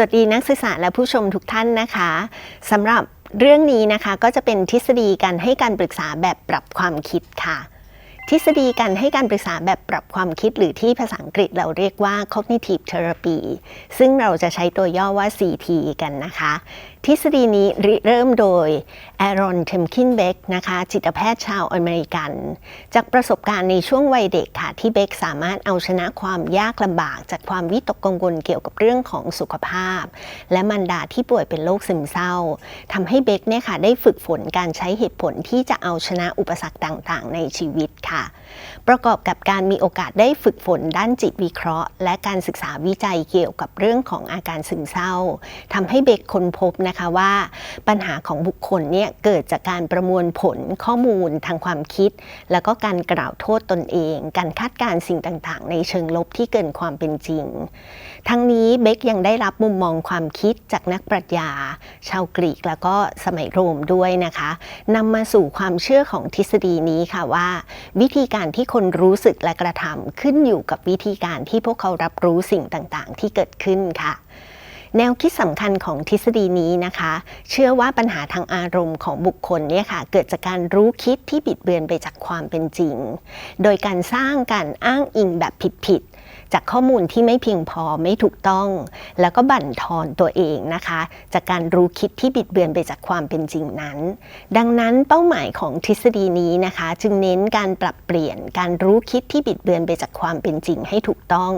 วัสดีนักศึกษาและผู้ชมทุกท่านนะคะสำหรับเรื่องนี้นะคะก็จะเป็นทฤษฎีการให้การปรึกษาแบบปรับความคิดค่ะ ทฤษฎีการให้การปรึกษาแบบปรับความคิดหรือที่ภาษาอังกฤษเราเรียกว่า cognitive therapy ซึ่งเราจะใช้ตัวย่อว่า CT กันนะคะ ทฤษฎีนี้เริ่มโดย Aaron t e m k i n b e c k นะคะ จิตแพทย์ชาวอเมริกัน จากประสบการณ์ในช่วงวัยเด็กค่ะ ที่เบคสามารถเอาชนะความยากลำบาก จากความวิตกกังวลเกี่ยวกับเรื่องของสุขภาพ และมันดาที่ป่วยเป็นโรคซึมเศร้าทำให้เบคเนี่ยค่ะได้ฝึกฝนการใช้เหตุผลที่จะเอาชนะอุปสรรคต่างๆ ในชีวิตค่ะประกอบกับการมีโอกาสได้ฝึกฝนด้านจิตวิเคราะห์ และการศึกษาวิจัยเกี่ยวกับเรื่องของอาการซึมเศร้าทำให้เบคค้นพบนะคะว่า ปัญหาของบุคคลเนี่ยเกิดจากการประมวลผลข้อมูลทางความคิด แล้วก็การกล่าวโทษตนเอง การคาดการณ์สิ่งต่างๆ ในเชิงลบที่เกินความเป็นจริง ทั้งนี้เบคยังได้รับมุมมองความคิดจากนักปรัชญา ชาวกรีกแล้วก็สมัยโรมด้วยนะคะนำมาสู่ความเชื่อของทฤษฎีนี้ค่ะว่าวิธีการที่คนรู้สึกและกระทำขึ้นอยู่กับวิธีการที่พวกเขารับรู้สิ่งต่างๆ ที่เกิดขึ้นค่ะ แนวคิดสำคัญของทฤษฎีนี้นะคะ เชื่อว่าปัญหาทางอารมณ์ของบุคคลเนี่ยค่ะ เกิดจากการรู้คิดที่บิดเบือนไปจากความเป็นจริง โดยการสร้างการอ้างอิงแบบผิด จากข้อมูลที่ไม่เพียงพอไม่ถูกต้อง แล้วก็บั่นทอนตัวเองนะคะ จากการรู้คิดที่บิดเบือนไปจากความเป็นจริงนั้น ดังนั้นเป้าหมายของทฤษฎีนี้นะคะ จึงเน้นการปรับเปลี่ยนการรู้คิดที่บิดเบือนไปจากความเป็นจริงให้ถูกต้อง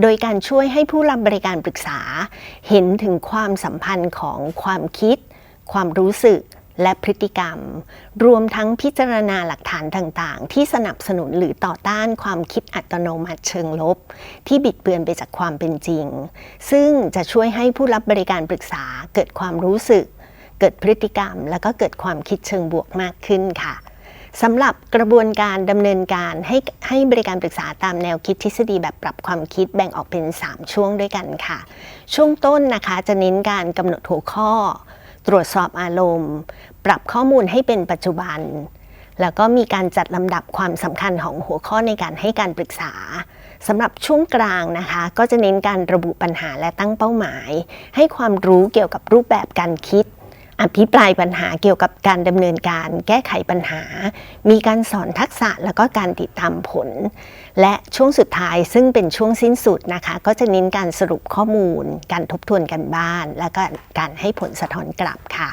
โดยการช่วยให้ผู้รับบริการปรึกษา เห็นถึงความสัมพันธ์ของความคิด ความรู้สึก และพฤติกรรม รวมทั้งพิจารณาหลักฐานต่างๆ ที่สนับสนุนหรือต่อต้านความคิดอัตโนมัติเชิงลบ ที่บิดเบือนไปจากความเป็นจริง ซึ่งจะช่วยให้ผู้รับบริการปรึกษาเกิดความรู้สึก เกิดพฤติกรรม แล้วก็เกิดความคิดเชิงบวกมากขึ้นค่ะสำหรับกระบวนการดำเนินการให้ให้บริการปรึกษาตามแนวคิดทฤษฎีแบบปรับความคิดแบ่งออกเป็น 3 ช่วงด้วยกันค่ะ ช่วงต้นนะคะจะเน้นการกำหนดหัวข้อ ตรวจสอบอารมณ์ ปรับข้อมูลให้เป็นปัจจุบัน แล้วก็มีการจัดลำดับความสำคัญของหัวข้อในการให้การปรึกษาสำหรับช่วงกลางนะคะ ก็จะเน้นการระบุปัญหาและตั้งเป้าหมาย ให้ความรู้เกี่ยวกับรูปแบบการคิด อภิปรายปัญหาเกี่ยวกับการดำเนินการแก้ไขปัญหา มีการสอนทักษะแล้วก็การติดตามผล และช่วงสุดท้ายซึ่งเป็นช่วงสิ้นสุดนะคะ ก็จะเน้นการสรุปข้อมูล การทบทวนกันบ้าน แล้วก็การให้ผลสะท้อนกลับค่ะ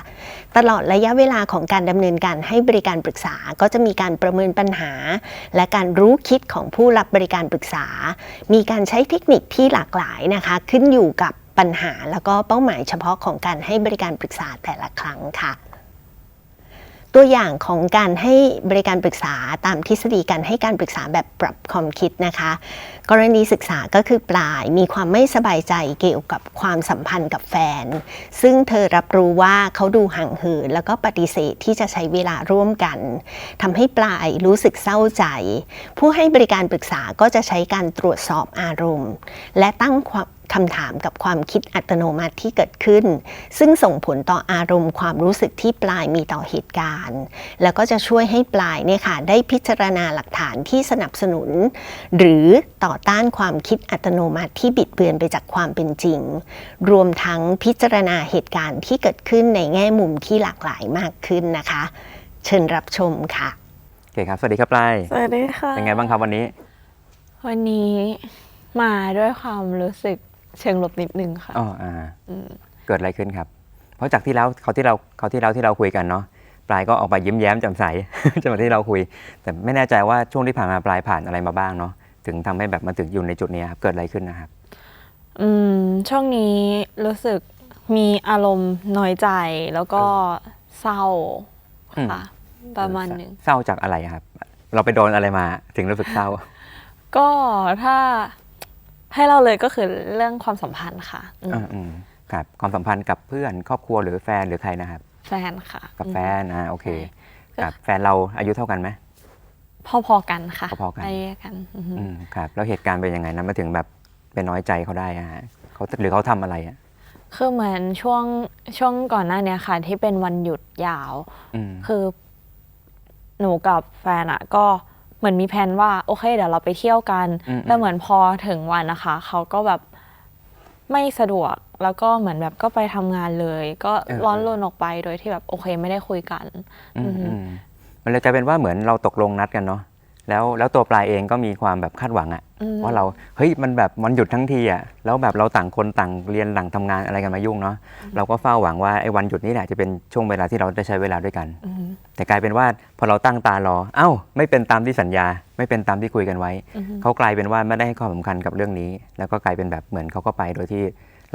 ตลอดระยะเวลาของการดำเนินการให้บริการปรึกษาก็จะมีการประเมินปัญหา และการรู้คิดของผู้รับบริการปรึกษา มีการใช้เทคนิคที่หลากหลายนะคะ ขึ้นอยู่กับ ปัญหาแล้วก็เป้าหมายเฉพาะของการให้บริการปรึกษาแต่ละครั้งค่ะ ตัวอย่างของการให้บริการปรึกษาตามทฤษฎีการให้การปรึกษาแบบปรับความคิดนะคะ กรณีศึกษาก็คือปลายมีความไม่สบายใจเกี่ยวกับความสัมพันธ์กับแฟน ซึ่งเธอรับรู้ว่าเขาดูห่างเหินแล้วก็ปฏิเสธที่จะใช้เวลาร่วมกันทำให้ปลายรู้สึกเศร้าใจ ผู้ให้บริการปรึกษาก็จะใช้การตรวจสอบอารมณ์ และตั้งความคำถามกับความคิดอัตโนมัติที่เกิดขึ้น ซึ่งส่งผลต่ออารมณ์ความรู้สึกที่ปลายมีต่อเหตุการณ์ แล้วก็จะช่วยให้ปลายเนี่ยค่ะได้พิจารณาหลักฐานที่สนับสนุน หรือต่อต้านความคิดอัตโนมัติที่บิดเบือนไปจากความเป็นจริง รวมทั้งพิจารณาเหตุการณ์ที่เกิดขึ้นในแง่มุมที่หลากหลายมากขึ้นนะคะ เชิญรับชมค่ะโอเคครับสวัสดีครับปลายสวัสดีค่ะเป็นไงบ้างครับวันนี้ วันนี้มาด้วยความรู้สึก เชิงลบนิดนึงค่ะอ๋ออ่าอืมเกิดอะไรขึ้นครับ เพราะจากที่แล้วเขาวที่เราเขาวที่เราที่เราคุยกันเนาะปลายก็ออกมายิ้มแย้มแจ่มใสจังหวะที่เราคุย แต่ไม่แน่ใจว่าช่วงที่ผ่านมาปลายผ่านอะไรมาบ้างเนาะถึงทำให้แบบมาถึงอยู่ในจุดนี้ครับเกิดอะไรขึ้นนะครับ อืมช่วงนี้รู้สึกมีอารมณ์น้อยใจแล้วก็เศร้าอืมค่ะประมาณหนึ่งเศร้าจากอะไรครับ เราไปโดนอะไรมาถึงรู้สึกเศร้า ก็ถ้า ให้เราเลยก็คือเรื่องความสัมพันธ์ค่ะอืมอืมอืมครับความสัมพันธ์กับเพื่อนครอบครัวหรือแฟนหรือใครนะครับ แฟนค่ะกับแฟนอ่าโอเคใช่กับแฟนเราอายุเท่ากันไหม พอๆกันค่ะพอๆกัน ไปกันอือฮึ อืมครับแล้วเหตุการณ์เป็นยังไงนะมาถึงแบบเป็นน้อยใจเขาได้อะฮะเขาหรือเขาทำอะไรอะคือเหมือนช่วงช่วงก่อนหน้าเนี้ยค่ะ ที่เป็นวันหยุดยาว อืมคือหนูกับแฟนอะก็เห มือนมีแผนว่าโอเคเดี๋ยวเราไปเที่ยวกันอืมแต่เหมือนพอถึงวันนะคะ เขาก็แบบไม่สะดวกแล้วก็เหมือนแบบก็ไปทำงานเลย ก็เออร้อนรนออกไปโดยที่แบบโอเคไม่ได้คุยกันอืมอือฮึอืมมันเลยกลายเป็นว่าเหมือนเราตกลงนัดกันเนาะ แล้วแล้วตัวปลายเองก็มีความแบบคาดหวังอะอืมว่าเราเฮ้ยมันแบบมันหยุดทั้งทีอะแล้วแบบเราต่างคนต่างเรียนต่างทำงานอะไรกันมายุ่งเนาะเราก็เฝ้าหวังว่าไอ้วันหยุดนี้แหละจะเป็นช่วงเวลาที่เราได้ใช้เวลาด้วยกันอืมแต่กลายเป็นว่าพอเราตั้งตารอเอ้า ไม่เป็นตามที่สัญญา ไม่เป็นตามที่คุยกันไว้อือฮึเขากลายเป็นว่าไม่ได้ให้ความสำคัญกับเรื่องนี้ แล้วก็กลายเป็นแบบเหมือนเขาก็ไปโดยที่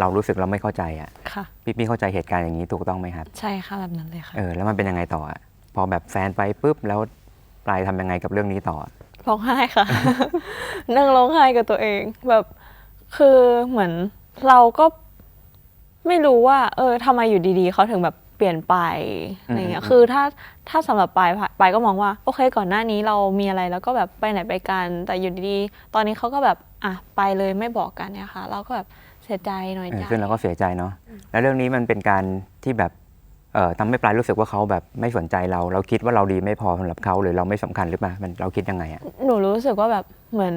เรารู้สึกเราไม่เข้าใจอะค่ะพี่พี่เข้าใจเหตุการณ์อย่างนี้ถูกต้องไหมครับ ใช่ค่ะแบบนั้นเลยค่ะเออแล้วมันเป็นยังไงต่ออะพอแบบแฟนไปปุ๊บแล้ว ปลายทำยังไงกับเรื่องนี้ต่อร้องไห้ค่ะ นั่งร้องไห้กับตัวเองแบบคือเหมือนเราก็ไม่รู้ว่า เออทำไมอยู่ดีๆเขาถึงแบบเปลี่ยนไปอะไรเงี้ยอืมคือถ้าถ้าสำหรับปายปายก็มองว่า โอเค ก่อนหน้านี้เรามีอะไรแล้วก็แบบไปไหนไปกัน แต่อยู่ดีๆตอนนี้เขาก็แบบอะไปเลยไม่บอกกันเนี่ยค่ะ เราก็แบบเสียใจหน่อยเออใจซึ่งเราก็เสียใจเนาะแล้วเรื่องนี้มันเป็นการที่แบบเอ่อ ทำให้ปลายรู้สึกว่าเขาแบบไม่สนใจเรา เราคิดว่าเราดีไม่พอสำหรับเขาหรือเราไม่สำคัญหรือเปล่ามันเราคิดยังไงอะหนูรู้สึกว่าแบบเหมือน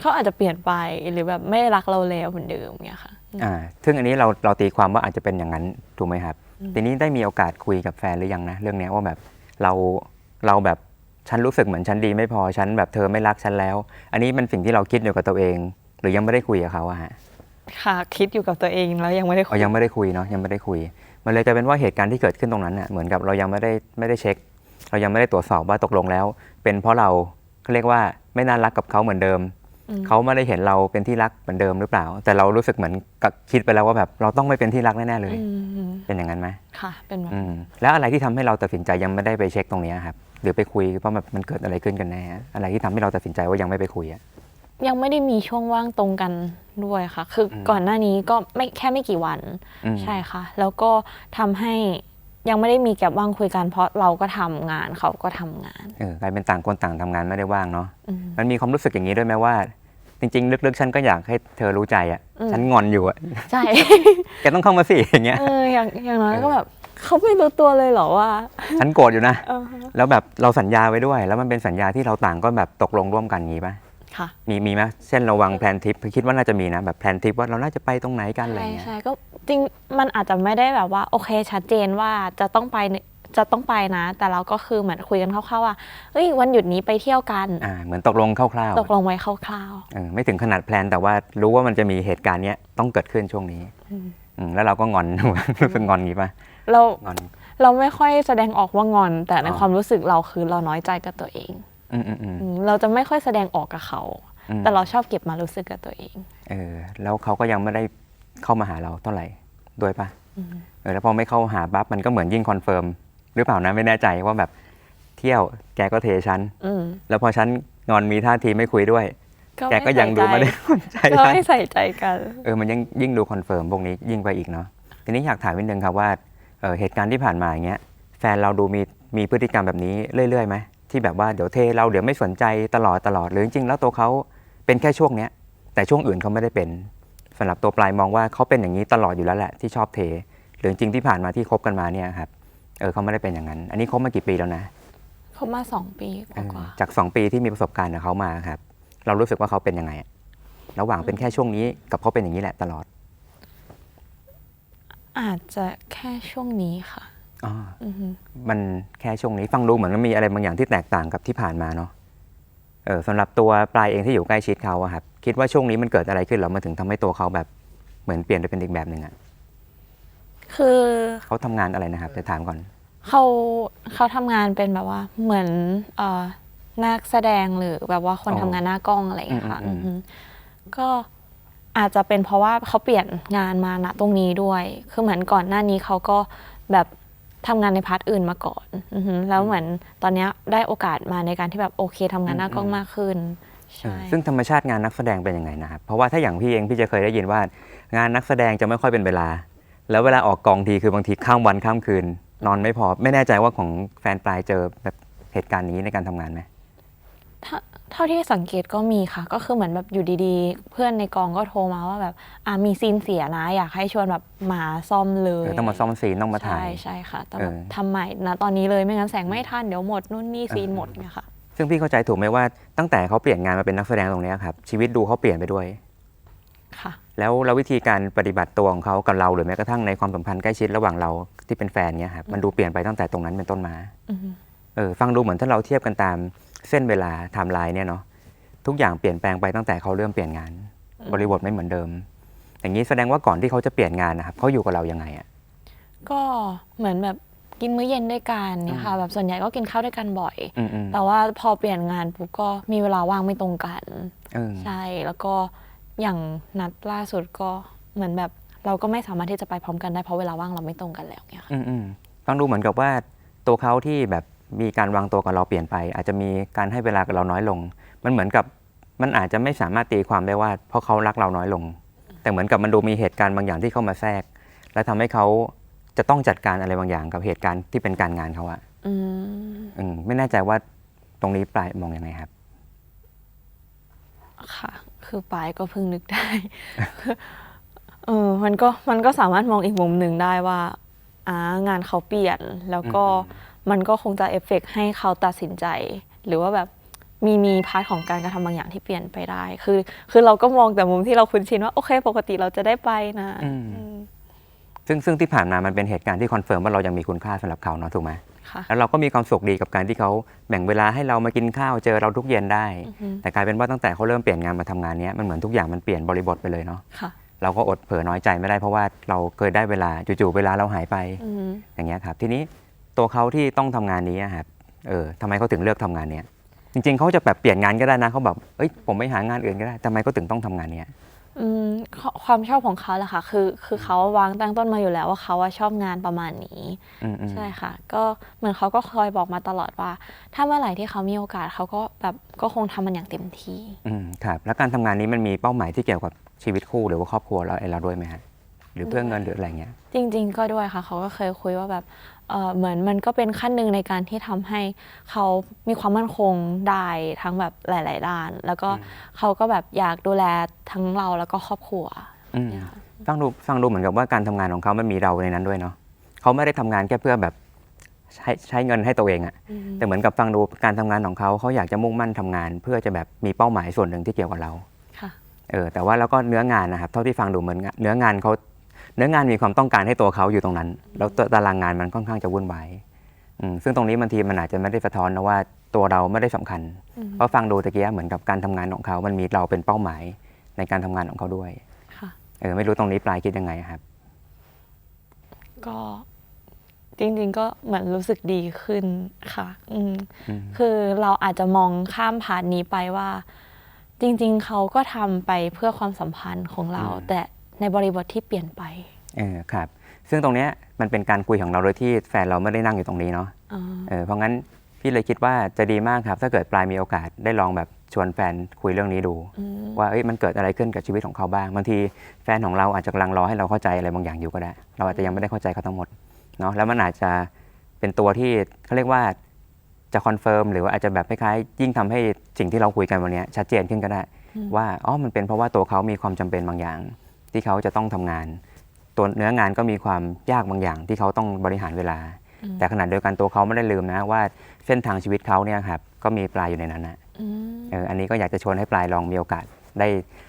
เขาอาจจะเปลี่ยนไปหรือแบบไม่รักเราแล้วเหมือนเดิมเนี่ยค่ะอ่าซึ่งอันนี้เราเราตีความว่าอาจจะเป็นอย่างนั้นถูกไหมครับ ทีนี้ได้มีโอกาสคุยกับแฟนหรือยังนะเรื่องเนี้ยว่าแบบเราเราแบบฉันรู้สึกเหมือนฉันดีไม่พอฉันแบบเธอไม่รักฉันแล้ว อันนี้มันสิ่งที่เราคิดอยู่กับตัวเอง หรือยังไม่ได้คุยกับเขาอะฮะค่ะคิดอยู่กับตัวเองแล้วยังไม่ได้คุอ๋อยยังไม่ได้คุยเนาะยังไม่ได้คุย มันเลยกลายเป็นว่าเหตุการณ์ที่เกิดขึ้นตรงนั้นน่ะเหมือนกับเรายังไม่ได้ไม่ได้เช็ค เรายังไม่ได้ตรวจสอบว่าตกลงแล้ว เป็นเพราะเราเขาเรียกว่าไม่น่ารักกับเขาเหมือนเดิมอืมเขาไม่ได้เห็นเราเป็นที่รักเหมือนเดิมหรือเปล่า แต่เรารู้สึกเหมือนกับคิดไปแล้วว่าแบบเราต้องไม่เป็นที่รักแน่ๆเลยอืมเป็นอย่างนั้นไหมค่ะเป็นแบบอืมแล้วอะไรที่ทำให้เราตัดสินใจยังไม่ได้ไปเช็คตรงเนี้ยครับหรือไปคุยว่าแบบมันเกิดอะไรขึ้นกันแน่อะไรที่ทำให้เราตัดสินใจว่ายังไม่ไปคุยอะ ยังไม่ได้มีช่วงว่างตรงกันด้วยค่ะ คืออมก่อนหน้านี้ก็ไม่แค่ไม่กี่วัน อืม ใช่ค่ะ แล้วก็ทำให้ยังไม่ได้มีแก็บว่างคุยกันเพราะเราก็ทำงานเขาก็ทำงานเออกลายเป็นต่างคนต่างทำงานไม่ได้ว่างเนาะอืม มันมีความรู้สึกอย่างนี้ด้วยไหมว่า จริง ๆ ลึกๆ ฉันก็อยากให้เธอรู้ใจอะอืม ฉันงอนอยู่อะใช่ แกต้องเข้ามาสิอย่างเงี้ย เอออย่างอย่างน้อยเออก็แบบเขาไม่รู้ตัวเลยเหรอว่าฉันโกรธอยู่นะ เออแล้วแบบเราสัญญาไว้ด้วย แล้วมันเป็นสัญญาที่เราต่างก็แบบตกลงร่วมกันอย่างงี้ปะ ค่ะ มีมีไหมเช่นเราวางแผนทริปคิดว่าน่าจะมีนะ แบบแผนทริปว่าเราน่าจะไปตรงไหนกันอะไรใช่เงี้ย ใช่ก็จริงมันอาจจะไม่ได้แบบว่าโอเคชัดเจนว่าจะต้องไปเนี่ยจะต้องไปนะ แต่เราก็คือเหมือนคุยกันคร่าวๆว่าเฮ้ยวันหยุดนี้ไปเที่ยวกันอ่า เหมือนตกลงคร่าวๆตกลงไว้คร่าวเออไม่ถึงขนาดแพลนแต่ว่ารู้ว่ามันจะมีเหตุการณ์เนี้ยต้องเกิดขึ้นช่วงนี้อืมอืมแล้วเราก็งอน รู้สึกงอนงี้ปะๆเรางอน เราไม่ค่อยแสดงออกว่างอน แต่ในอ๋อ ความรู้สึกเราคือเราน้อยใจกับตัวเองอืมอืมอืมอืม เราจะไม่ค่อยแสดงออกกับเขาอืมแต่เราชอบเก็บมารู้สึกกับตัวเองเออแล้วเขาก็ยังไม่ได้เข้ามาหาเราเท่าไหร่ด้วยปะอืมเออแล้วพอไม่เข้าหาปั๊บมันก็เหมือนยิ่งคอนเฟิร์มหรือเปล่านะไม่แน่ใจว่าแบบเที่ยวแกก็เทฉันอืมแล้วพอฉันงอนมีท่าทีไม่คุยด้วย แกก็ยังดูไม่ได้สนใจก็ฉันไม่ใส่ใจกันเออมันยังยิ่งดูคอนเฟิร์มพวกนี้ยิ่งไปอีกเนาะทีนี้อยากถามนิดนึงครับว่าเออเหตุการณ์ที่ผ่านมาอย่างเงี้ยแฟนเราดูมีมีพฤติกรรมแบบนี้เรื่อยๆไหม ที่แบบว่าเดี๋ยวเทเราเดี๋ยวไม่สนใจตลอดตลอดหรือจริงๆแล้วตัวเขาเป็นแค่ช่วงเนี้ย แต่ช่วงอื่นเขาไม่ได้เป็นสำหรับตัวปลายมองว่าเขาเป็นอย่างนี้ตลอดอยู่แล้วแหละที่ชอบเท หรือจริงๆที่ผ่านมาที่คบกันมาเนี่ยครับเออเขาไม่ได้เป็นอย่างนั้น อันนี้คบมากี่ปีแล้วนะเขามาสองปีกเออว่าจากสองปีที่มีประสบการณ์กับเขามาครับ เรารู้สึกว่าเขาเป็นยังไงอะระหว่างเป็นแค่ช่วงนี้กับเขาเป็นอย่างนี้แหละตลอดๆอาจจะแค่ช่วงนี้ค่ะอ๋ออือฮึ มันแค่ช่วงนี้ฟังดูเหมือนมันมีอะไรบางอย่างที่แตกต่างกับที่ผ่านมาเนาะเออสำหรับตัวปลายเองที่อยู่ใกล้ชิดเขาอะครับคิดว่าช่วงนี้มันเกิดอะไรขึ้นเหรอมาถึงทำให้ตัวเขาแบบเหมือนเปลี่ยนไปเป็นอีกแบบหนึ่งอะคือเขาทำงานอะไรนะครับจะถามก่อนเขาเขาทำงานเป็นแบบว่าเหมือนเอ่อนักแสดงหรือแบบว่าคนอ๋อทำงานหน้ากล้องอะไรอย่างเงี้ยค่ะอืมอืมอืมอือฮึก็อาจจะเป็นเพราะว่าเขาเปลี่ยนงานมาณตรงนี้ด้วย คือเหมือนก่อนหน้านี้เขาก็แบบ ทำงานในพาร์ทอื่นมาก่อนอือฮึแล้วเหมือนตอนเนี้ยได้โอกาสมาในการที่แบบโอเคทำงานหน้ากล้องมากขึ้นเอใช่อซึ่งธรรมชาติงานนักแสดงเป็นยังไงนะครับ เพราะว่าถ้าอย่างพี่เองพี่จะเคยได้ยินว่า งานนักแสดงจะไม่ค่อยเป็นเวลา แล้วเวลาออกกองทีคือบางทีข้ามวันข้ามคืน นอนไม่พอ ไม่แน่ใจว่าของแฟนปลายเจอแบบเหตุการณ์นี้ในการทำงานไหมถ้า เท่าที่สังเกตก็มีค่ะ ก็คือเหมือนแบบอยู่ดีๆ เพื่อนในกองก็โทรมาว่าแบบอ่ามีซีนเสียนะ อยากให้ชวนแบบมาซ่อมเลยเออต้องมาซ่อมซีนต้องมาถ่าใช่ยใช่ค่ะต้องเอแบบอทำใหม่นะตอนนี้เลยไม่งั้นแสงไม่ทันเดี๋ยวหมดนู่นนี่ซีนเออหมดเนี่ยค่ะ ซึ่งพี่เข้าใจถูกไหมว่าตั้งแต่เขาเปลี่ยนงานมาเป็นนักแสดงตรงเนี้ยครับชีวิตดูเขาเปลี่ยนไปด้วย ค่ะ แล้วแล้ววิธีการปฏิบัติตัวของเขากับเราหรือแม้กระทั่งในความสัมพันธ์ใกล้ชิดระหว่างเราที่เป็นแฟนเนี้ยครับมันดูเปลี่ยนไปตั้งแต่ตรงนั้นเป็นต้นมาอือฮึ เออฟังดูเหมือนถ้าเราเทียบกันตาม เส้นเวลาไทม์ไลน์เนี่ยเนาะทุกอย่างเปลี่ยนแปลงไปตั้งแต่เขาเริ่มเปลี่ยนงาน บริบทไม่เหมือนเดิม อย่างนี้แสดงว่าก่อนที่เขาจะเปลี่ยนงานนะครับเขาอยู่กับเรายังไงอะก็เหมือนแบบกินมื้อเย็นด้วยกันเนี่ยค่ะแบบส่วนใหญ่ก็กินข้าวด้วยกันบ่อยอืมอืมแต่ว่าพอเปลี่ยนงานปุ๊บก็มีเวลาว่างไม่ตรงกันเออใช่แล้วก็อย่างนัดล่าสุดก็เหมือนแบบเราก็ไม่สามารถที่จะไปพร้อมกันได้เพราะเวลาว่างเราไม่ตรงกันแล้วเนี่ยค่ะอืมอืมฟังดูเหมือนกับว่าตัวเขาที่แบบ มีการวางตัวกับเราเปลี่ยนไป อาจจะมีการให้เวลากับเราน้อยลง มันเหมือนกับมันอาจจะไม่สามารถตีความได้ว่า เพราะเขารักเราน้อยลง แต่เหมือนกับมันดูมีเหตุการณ์บางอย่างที่เข้ามาแทรก และทำให้เขาจะต้องจัดการอะไรบางอย่างกับเหตุการณ์ที่เป็นการงานเขาอะอืมอืมไม่แน่ใจว่าตรงนี้ปลายมองยังไงครับ ค่ะ คือปายก็เพิ่งนึกได้เออมันก็มันก็สามารถมองอีกมุมหนึ่งได้ว่าอ่างานเขาเปลี่ยนแล้วก็อืม มันก็คงจะเอฟเฟกต์ให้เขาตัดสินใจ หรือว่าแบบมีมีพาร์ทของการกระทำบางอย่างที่เปลี่ยนไปได้ คือ คือเราก็มองแต่มุมที่เราคุ้นชินว่าโอเค ปกติเราจะได้ไปนะอืมอืมซึ่งซึ่งที่ผ่านมามันเป็นเหตุการณ์ที่คอนเฟิร์มว่าเรายังมีคุณค่าสำหรับเขาเนาะถูกไหมค่ะแล้วเราก็มีความสุขดีกับการที่เขาแบ่งเวลาให้เรามากินข้าวเจอเราทุกเย็นได้อือฮึแต่กลายเป็นว่าตั้งแต่เขาเริ่มเปลี่ยนงานมาทำงานเนี้ยมันเหมือนทุกอย่างมันเปลี่ยนบริบทไปเลยเนาะค่ะเราก็อดเผลอน้อยใจไม่ได้เพราะว่าเราเคยได้เวลาจู่ๆเวลาเราหายไปอืมอย่างเงี้ยครับทีนี้ ตัวเขาที่ต้องทำงานนี้อะครับเออทำไมเขาถึงเลือกทำงานเนี้ยจริงๆเขาจะแบบเปลี่ยนงานก็ได้นะเขาแบบเอ้ยผมไม่หางานอื่นก็ได้ทำไมเขาถึงต้องทำงานเนี้ยอืมควความชอบของเขาแหละค่ะคือคือเขาวางตั้งต้นมาอยู่แล้วว่าเขาว่าชอบงานประมาณนี้อืมอืมใช่ค่ะ ก็เหมือนเขาก็คอยบอกมาตลอดว่า ถ้าเมื่อไหร่ที่เขามีโอกาสเขาก็แบบก็คงทำมันอย่างเต็มที่อืมครับแล้วการทำงานนี้มันมีเป้าหมายที่เกี่ยวกับชีวิตคู่หรือว่าครอบครัวเราไอ้เราด้วยไหมฮะ หรือเพื่อเงินหรืออะไรเงี้ย จริง ๆ ก็ด้วยค่ะเขาก็เคยคุยว่าแบบเออเหมือนมันก็เป็นขั้นหนึ่งในการที่ทำให้เขามีความมั่นคงได้ทั้งแบบหลาย ๆ ด้าน แล้วก็เขาก็แบบอยากดูแลทั้งเราแล้วก็ครอบครัวอืม เนี่ยค่ะ ฟังดูฟังดูเหมือนกับว่าการทำงานของเขามันมีเราในนั้นด้วยเนาะเขาไม่ได้ทำงานแค่เพื่อแบบใช้ใช้เงินให้ตัวเองอะอืมแต่เหมือนกับฟังดูการทำงานของเขาเขาอยากจะมุ่งมั่นทำงาน เพื่อจะแบบมีเป้าหมายส่วนหนึ่งที่เกี่ยวกับเราค่ะ เออแต่ว่าแล้วก็เนื้องานนะครับเท่าที่ฟังดูเหมือนงานเนื้องานเขา เนื้องานมีความต้องการให้ตัวเขาอยู่ตรงนั้น แล้วตัวตารางงานมันค่อนข้างจะวุ่นวายอืมซึ่งตรงนี้บางทีมันอาจจะไม่ได้สะท้อนนะว่าตัวเราไม่ได้สำคัญอืมเพราะฟังดูตะกี้เหมือนกับการทำงานของเขา มันมีเราเป็นเป้าหมายในการทำงานของเขาด้วยค่ะเออไม่รู้ตรงนี้ปลายคิดยังไงครับ ก็จริงๆก็เหมือนรู้สึกดีขึ้นค่ะ อืมอืมคือเราอาจจะมองข้ามพาร์ทนี้ไปว่า จริง ๆ เขาก็ทำไปเพื่อความสัมพันธ์ของเราอืมแต่ ในบริบทที่เปลี่ยนไปเออครับ ซึ่งตรงเนี้ยมันเป็นการคุยของเราโดยที่แฟนเราไม่ได้นั่งอยู่ตรงนี้เนาะอ่าเออเพราะงั้นพี่เลยคิดว่าจะดีมากครับ ถ้าเกิดปลายมีโอกาสได้ลองแบบชวนแฟนคุยเรื่องนี้ดู อืมว่าเอ้ยมันเกิดอะไรขึ้นกับชีวิตของเขาบ้างบางทีแฟนของเราอาจจะกำลังรอให้เราเข้าใจอะไรบางอย่างอยู่ก็ได้ เราอาจจะยังไม่ได้เข้าใจเขาทั้งหมดเนาะแล้วมันอาจจะเป็นตัวที่เขาเรียกว่าจะคอนเฟิร์มหรือว่าอาจจะแบบคล้ายๆยิ่งทำให้สิ่งที่เราคุยกันวันเนี้ยชัดเจนขึ้นก็ได้อืมว่าอ๋อมันเป็นเพราะว่าตัวเขามีความจำเป็นบางอย่าง ที่เขาจะต้องทำงาน ตัวเนื้องานก็มีความยากบางอย่าง ที่เขาต้องบริหารเวลาอืมแต่ขณะเดียวกันตัวเขาไม่ได้ลืมนะว่าเส้นทางชีวิตเขาเนี่ยครับก็มีปลายอยู่ในนั้นนะอืมเอออันนี้ก็อยากจะชวนให้ปลายลองมีโอกาสได้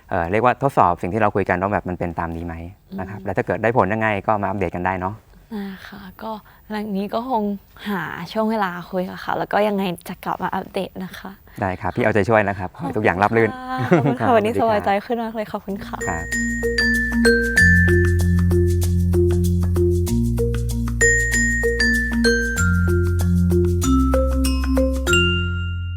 เอ่อเรียกว่าทดสอบสิ่งที่เราคุยกันว่าแบบมันเป็นตามนี้ไหมนะครับแล้วถ้าเกิดได้ผลยังไงก็มาอัปเดตกันได้เนาะนะคะก็หลังนี้ก็คงหาช่วงเวลาคุยกับเขาแล้วก็ยังไงจะกลับมาอัปเดตนะคะ ได้ครับ พี่เอาใจช่วยนะครับขอให้ทุกอย่างราบรื่นขอบคุณค่ะวันนี้ครับสบายใจขึ้นมากเลยขอบคุณค่ะครับ